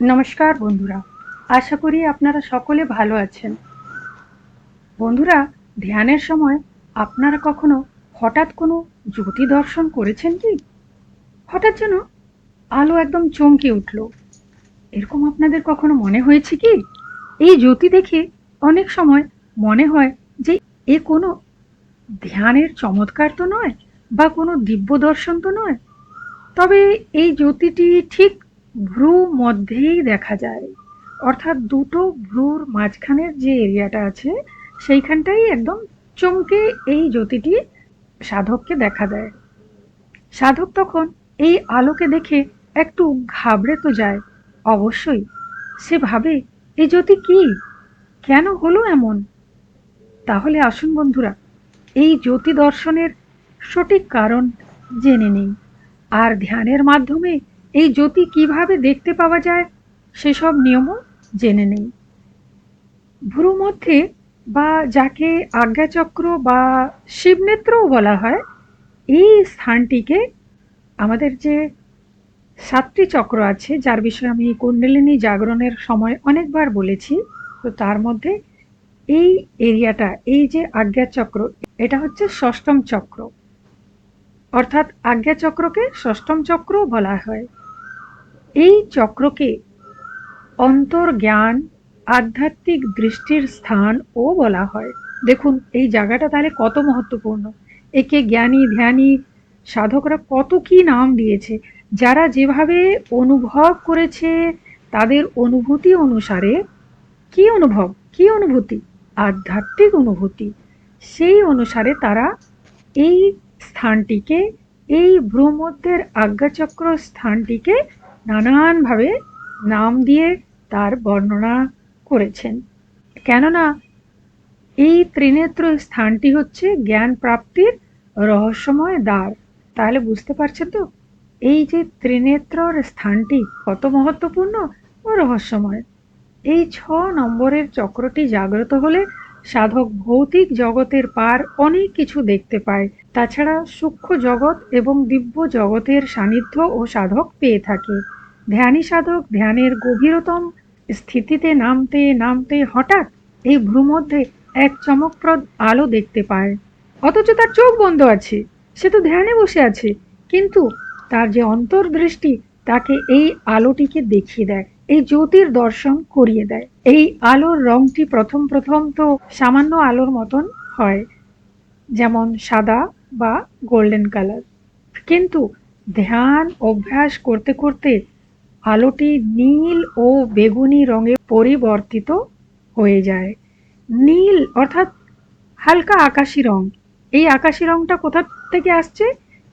নমস্কার বন্ধুরা, আশা করি আপনারা সকলে ভালো আছেন। বন্ধুরা, ধ্যানের সময় আপনারা কখনো হঠাৎ কোনো জ্যোতি দর্শন করেছেন কি? হঠাৎ যেন আলো একদম চমকে উঠল। এরকম আপনাদের কখনো মনে হয়েছে কি? এই জ্যোতি দেখে অনেক সময় মনে হয় যে এ কোনো ধ্যানের চমৎকার তো নয়, বা কোনো দিব্য দর্শন তো নয়। তবে এই জ্যোতিটি ঠিক ভ্রু মধ্যেই দেখা যায়। অর্থাৎ দুটো ভ্রুর মাঝখানের যে এরিয়াটা আছে, সেইখানটাই একদম চমকে এই জ্যোতিটি সাধককে দেখা দেয় সাধক তখন এই আলোকে দেখে একটু ঘাবড়ে তো যায়। অবশ্যই, সে ভাবে এই জ্যোতি কি? কেন হলো এমন? তাহলে আসুন বন্ধুরা, এই জ্যোতি দর্শনের সঠিক কারণ জেনে নেই। আর ধ্যানের মাধ্যমে এই জ্যোতি কীভাবে দেখতে পাওয়া যায়? সেসব নিয়মও জেনে নেই। ভ্রু মধ্যে বা যাকে আজ্ঞাচক্র বা শিবনেত্রও বলা হয়, এই স্থানটিকে আমাদের যে সাতটি চক্র আছে, যার বিষয়ে আমি কুণ্ডলিনী জাগরণের সময় অনেকবার বলেছি, তো তার মধ্যে এই এরিয়াটা, এই যে আজ্ঞাচক্র, এটা হচ্ছে ষষ্ঠম চক্র। অর্থাৎ আজ্ঞাচক্রকে ষষ্ঠম চক্র বলা হয়। এই চক্রকে অন্তর্জ্ঞান, আধ্যাত্মিক দৃষ্টির স্থান ও বলা হয়। দেখুন, এই জায়গাটা তাহলে কত মহত্বপূর্ণ। একে জ্ঞানী, ধ্যানী সাধকরা কত কি নাম দিয়েছে। যারা যেভাবে অনুভব করেছে, তাদের অনুভূতি অনুসারে কি অনুভব? কি অনুভূতি? আধ্যাত্মিক অনুভূতি। সেই অনুসারে তারা এই স্থানটিকে, এই ভ্রুমধ্যের আজ্ঞাচক্র স্থানটিকে নানানভাবে নাম দিয়ে তার বর্ণনা করেছেন। কেননা এই ত্রিনেত্র স্থানটি হচ্ছে জ্ঞান প্রাপ্তির রহস্যময় দ্বার। তাহলে বুঝতে পারছেন তো? এই যে ত্রিনেত্রর স্থানটি কত মহত্বপূর্ণ ও রহস্যময়। এই ছ নম্বরের চক্রটি জাগ্রত হলে সাধক ভৌতিক জগতের পার অনেক কিছু দেখতে পায়। তাছাড়া সূক্ষ্ম জগৎ এবং দিব্য জগতের সান্নিধ্য ও সাধক পেয়ে থাকে। ধ্যানী সাধক ধ্যানের গভীরতম স্থিতিতে নামতে নামতে হঠাৎ এই ভ্রুমধ্যে এক চমকপ্রদ আলো দেখতে পায়। অথচ তার চোখ বন্ধ আছে, সে তো ধ্যানে বসে আছে, কিন্তু তার যে অন্তর্দৃষ্টি, তাকে এই আলোটিকে দেখিয়ে দেয়, এই জ্যোতির দর্শন করিয়ে দেয়। এই আলোর রংটি প্রথম প্রথম তো সামান্য আলোর মতন হয়, যেমন সাদা বা গোল্ডেন কালার। কিন্তু ধ্যান অভ্যাস করতে করতে আলোটি নীল ও বেগুনি রঙে পরিবর্তিত হয়ে যায়। নীল অর্থাৎ হালকা আকাশি রং। এই আকাশি রংটা কোথা থেকে আসছে?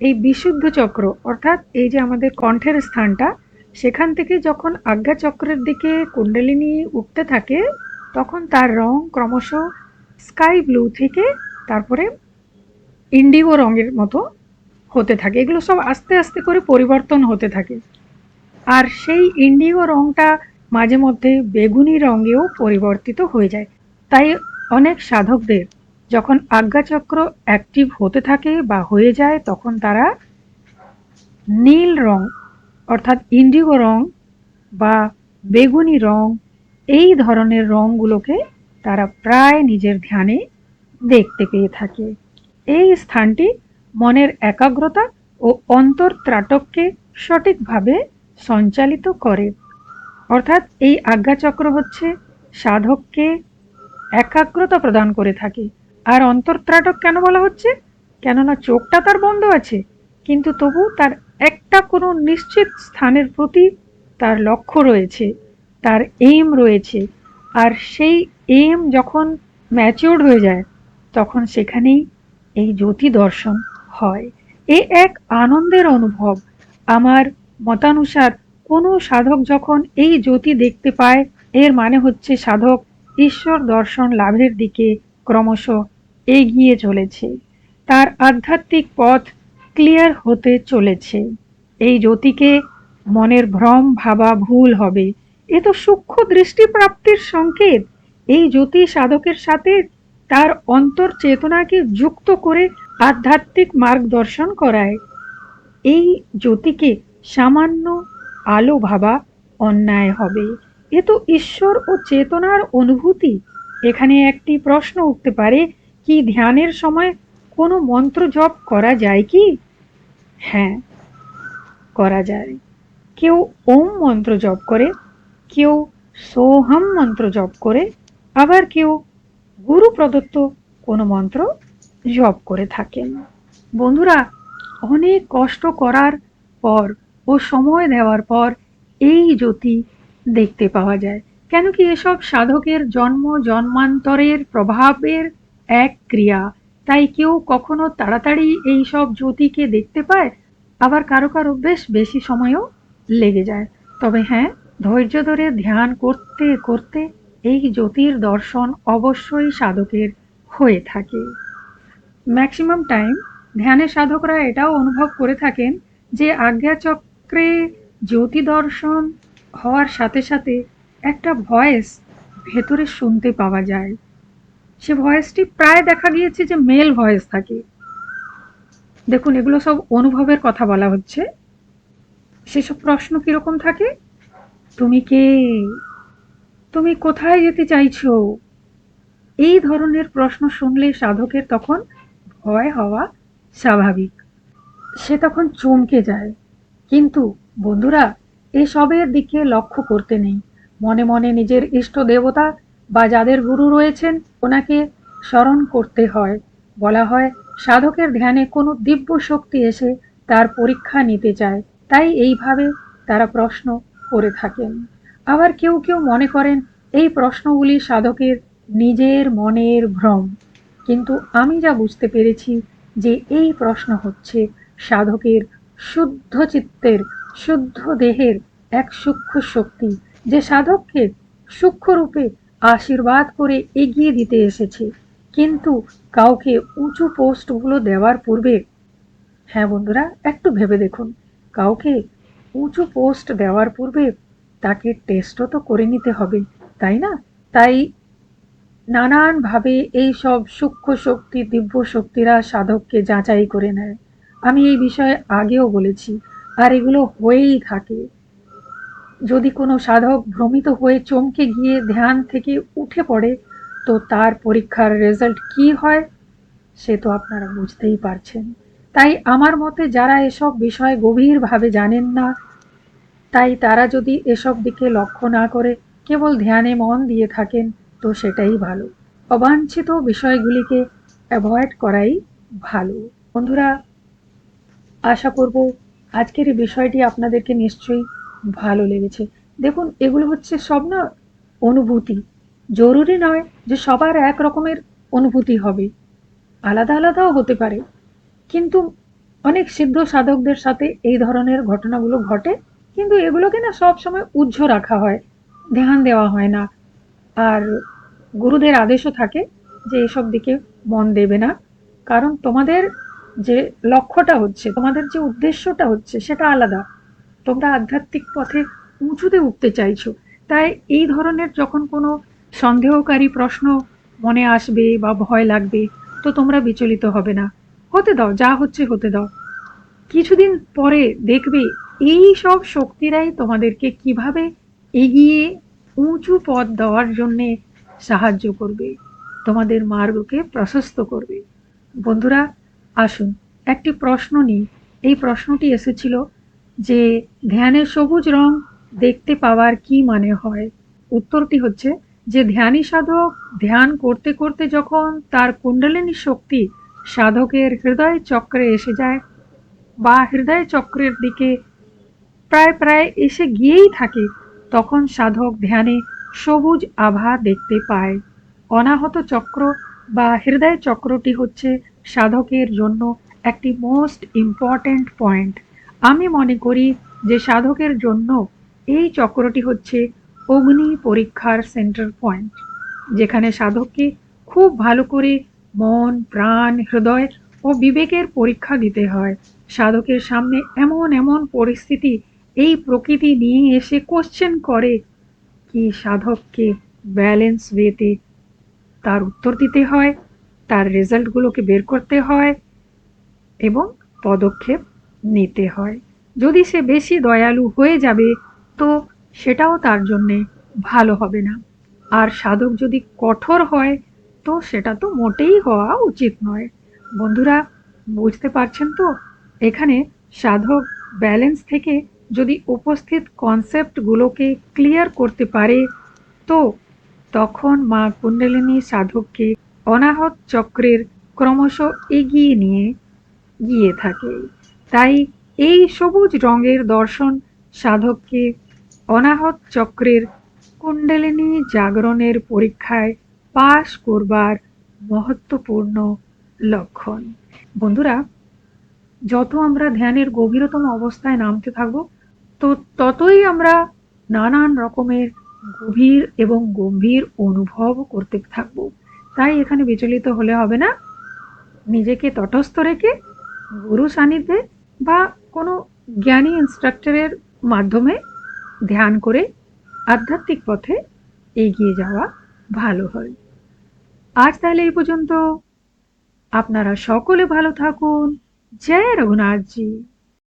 এই বিশুদ্ধ চক্র। অর্থাৎ এই যে আমাদের কণ্ঠের স্থানটা, সেখান থেকে যখন আজ্ঞা চক্রের দিকে কুণ্ডলিনী উঠতে থাকে, তখন তার রং ক্রমশ স্কাই ব্লু থেকে তারপরে ইন্ডিগো রঙের মতো হতে থাকে। এগুলো সব আস্তে আস্তে করে পরিবর্তন হতে থাকে। আর সেই ইন্ডিগো রংটা মাঝে মধ্যে বেগুনি রঙেও পরিবর্তিত হয়ে যায়। তাই অনেক সাধকদের যখন আজ্ঞাচক্র অ্যাক্টিভ হতে থাকে বা হয়ে যায়, তখন তারা নীল রং অর্থাৎ ইন্ডিগো রং বা বেগুনি রং এই ধরনের রঙগুলোকে তারা প্রায় নিজের ধ্যানে দেখতে পেয়ে থাকে। এই স্থানটি মনের একাগ্রতা ও অন্তর ত্রাটককে সঠিকভাবে সঞ্চালিত করে। অর্থাৎ এই আজ্ঞাচক্র হচ্ছে সাধককে একাগ্রতা প্রদান করে থাকে। আর অন্তর্ত্রাটক কেন বলা হচ্ছে? কেননা চোখটা তার বন্ধ আছে, কিন্তু তবু তার একটা কোনো নিশ্চিত স্থানের প্রতি তার লক্ষ্য রয়েছে, তার এম রয়েছে। আর সেই এম যখন ম্যাচিওর্ড হয়ে যায়, তখন সেখানেই এই জ্যোতি দর্শন হয়। এ এক আনন্দের অনুভব। আমার মতানুসার কোনো সাধক যখন এই জ্যোতি দেখতে পায়, এর মানে হচ্ছে সাধক ঈশ্বর দর্শন লাভের দিকে ক্রমশ এগিয়ে চলেছে। তার আধ্যাত্মিক পথ ক্লিয়ার হতে চলেছে। এই জ্যোতিকে মনের ভ্রম ভাবা ভুল হবে। এ তো সূক্ষ্ম দৃষ্টিপ্রাপ্তির সংকেত। এই জ্যোতি সাধকের সাথে তার অন্তর চেতনাকে যুক্ত করে আধ্যাত্মিক মার্গদর্শন করায়। এই জ্যোতিকে সামান্য আলো ভাবা অন্যায় হবে। এ তো ঈশ্বর ও চেতনার অনুভূতি। এখানে একটি প্রশ্ন উঠতে পারে, কি ধ্যানের সময় কোনো মন্ত্র জপ করা যায় কি? হ্যাঁ করা যায়। কেউ ওম মন্ত্র জপ করে, কেউ সোহম মন্ত্র জপ করে, আবার কেউ গুরু প্রদত্ত কোনো মন্ত্র জপ করে থাকেন। বন্ধুরা, অনেক কষ্ট করার পর ও সময় দেওয়ার পর এই জ্যোতি দেখতে পাওয়া যায়। কেন কি এসব সাধকের জন্ম, জন্মান্তরের প্রভাবের এক ক্রিয়া। তাই কেউ কখনো তাড়াতাড়ি এই সব জ্যোতিকে দেখতে পায়, আবার কারও কারও বেশ বেশি সময়ও লেগে যায়। তবে হ্যাঁ ধৈর্য ধরে ধ্যান করতে করতে এই জ্যোতির দর্শন অবশ্যই সাধকের হয়ে থাকে। ম্যাক্সিমাম টাইম ধ্যানের সাধকরা এটাও অনুভব করে থাকেন যে আজ্ঞাচক্রে জ্যোতি দর্শন হওয়ার সাথে সাথে একটা ভয়েস ভেতরে শুনতে পাওয়া যায়। সে ভয়েসটি প্রায় দেখা গিয়েছে যে মেল ভয়েস থাকে। দেখুন, এগুলো সব অনুভবের কথা বলা হচ্ছে। সেসব প্রশ্ন কীরকম থাকে? তুমি কে? তুমি কোথায় যেতে চাইছো? এই ধরনের প্রশ্ন শুনলে সাধকের তখন ভয় হওয়া স্বাভাবিক। সে তখন চমকে যায়। কিন্তু, বন্ধুরা এসবের দিকে লক্ষ্য করতে নেই। মনে মনে নিজের ইষ্ট দেবতা বা যাদের গুরু রয়েছেন, ওনাকে স্মরণ করতে হয়। বলা হয়, সাধকের ধ্যানে কোনো দিব্য শক্তি এসে তার পরীক্ষা নিতে চায়। তাই এইভাবে তারা প্রশ্ন করে থাকেন। আবার কেউ কেউ মনে করেন, এই প্রশ্নগুলি সাধকের নিজের মনের ভ্রম। কিন্তু আমি যা বুঝতে পেরেছি যে এই প্রশ্ন হচ্ছে সাধকের শুদ্ধ চিত্তের শুদ্ধ দেহের এক সূক্ষ্ম শক্তি, যে সাধককে সূক্ষ্মরূপে আশীর্বাদ করে এগিয়ে দিতে এসেছে। কিন্তু কাউকে উঁচু পোস্টগুলো দেওয়ার পূর্বে হ্যাঁ বন্ধুরা, একটু ভেবে দেখুন। কাউকে উঁচু পোস্ট দেওয়ার পূর্বে তাকে টেস্টও তো করে নিতে হবে, তাই না? তাই নানানভাবে এই সব সূক্ষ্ম শক্তি, দিব্য শক্তিরা সাধককে যাচাই করে নেয়। আমি এই বিষয়ে আগেও বলেছি, আর এগুলো হয়েই থাকে। যদি কোনো সাধক ভ্রমিত হয়ে চমকে গিয়ে ধ্যান থেকে উঠে পড়ে, তো তার পরীক্ষার রেজাল্ট কি হয়, সে তো আপনারা বুঝতেই পারছেন। তাই আমার মতে যারা এসব বিষয় গভীরভাবে জানেন না, তাই তারা যদি এসব দিকে লক্ষ্য না করে, কেবল ধ্যানে মন দিয়ে থাকেন, তো সেটাই ভালো। অবাঞ্ছিত বিষয়গুলিকে অ্যাভয়েড করাই ভালো। বন্ধুরা আশা করব আজকের এই বিষয়টি আপনাদেরকে নিশ্চয়ই ভালো লেগেছে। দেখুন, এগুলো হচ্ছে সব না অনুভূতি। জরুরি নয় যে সবার এক রকমের অনুভূতি হবে। আলাদা আলাদাও হতে পারে। কিন্তু অনেক সিদ্ধ সাধকদের সাথে এই ধরনের ঘটনাগুলো ঘটে। কিন্তু এগুলোকে না সব সময় উজ্জ্ব রাখা হয়, ধ্যান দেওয়া হয় না। আর গুরুদের আদেশও থাকে যে এসব দিকে মন দেবে না। কারণ তোমাদের যে লক্ষ্যটা হচ্ছে, তোমাদের যে উদ্দেশ্যটা হচ্ছে, সেটা আলাদা। তোমরা আধ্যাত্মিক পথে উঁচুতে উঠতে চাইছো। তাই এই ধরনের যখন কোনো সন্দেহকারী প্রশ্ন মনে আসবে বা ভয় লাগবে, তো তোমরা বিচলিত হবে না। হতে দাও, যা হচ্ছে হতে দাও। কিছুদিন পরে দেখবে এই সব শক্তিরাই তোমাদেরকে কীভাবে এগিয়ে উঁচু পথ দেওয়ার জন্যে সাহায্য করবে। তোমাদের মার্গকে প্রশস্ত করবে। বন্ধুরা আসুন, একটি প্রশ্ন নিই। এই প্রশ্নটি এসেছিল যে, ধ্যানে সবুজ রং দেখতে পাওয়ার কি মানে হয়? উত্তরটি হচ্ছে যে, ধ্যানী সাধক ধ্যান করতে করতে যখন তার কুণ্ডলিনী শক্তি সাধকের হৃদয় চক্রে এসে যায় বা হৃদয় চক্রের দিকে প্রায় প্রায় এসে গিয়েই থাকে, তখন সাধক ধ্যানে সবুজ আভা দেখতে পায়। অনাহত চক্র বা হৃদয় চক্রটি হচ্ছে সাধকের জন্য একটি মোস্ট ইম্পর্ট্যান্ট পয়েন্ট আমি মনে করি যে সাধকের জন্য এই চক্রটি হচ্ছে অগ্নি পরীক্ষার সেন্টার পয়েন্ট যেখানে সাধককে খুব ভালো করে মন, প্রাণ, হৃদয় ও বিবেকের পরীক্ষা দিতে হয়। সাধকের সামনে এমন এমন পরিস্থিতি এই প্রকৃতি নিয়ে এসে কোশ্চেন করে, কি সাধককে ব্যালেন্স ওয়েতে তার উত্তর দিতে হয়? তার রেজাল্টগুলোকে বের করতে হয় এবং পদক্ষেপ নিতে হয়। যদি সে বেশি দয়ালু হয়ে যাবে, তো সেটাও তার জন্যে ভালো হবে না। আর সাধক যদি কঠোর হয়, তো সেটা তো মোটেই হওয়া উচিত নয়। বন্ধুরা, বুঝতে পারছেন তো? এখানে সাধক ব্যালেন্স থেকে যদি উপস্থিত কনসেপ্টগুলোকে ক্লিয়ার করতে পারে, তো তখন মা কুণ্ডলিনী সাধককে অনাহত চক্রের ক্রমশ এগিয়ে নিয়ে গিয়ে থাকে। তাই এই সবুজ রঙের দর্শন সাধককে অনাহত চক্রের কুণ্ডলিনী জাগরণের পরীক্ষায় পাশ করবার মহত্বপূর্ণ লক্ষণ। বন্ধুরা, যত আমরা ধ্যানের গভীরতম অবস্থায় নামতে থাকব, তো ততই আমরা নানান রকমের গভীর এবং গম্ভীর অনুভব করতে থাকব। তাই এখানে বিচলিত হলে হবে না। নিজেকে তটস্থ রেখে গুরু সান্নিধ্যে বা কোনো জ্ঞানী ইনস্ট্রাক্টরের মাধ্যমে ধ্যান করে আধ্যাত্মিক পথে এগিয়ে যাওয়া ভালো হয়। আজ তাহলে এই পর্যন্ত। আপনারা সকলে ভালো থাকুন। জয় রঘুনাথজি।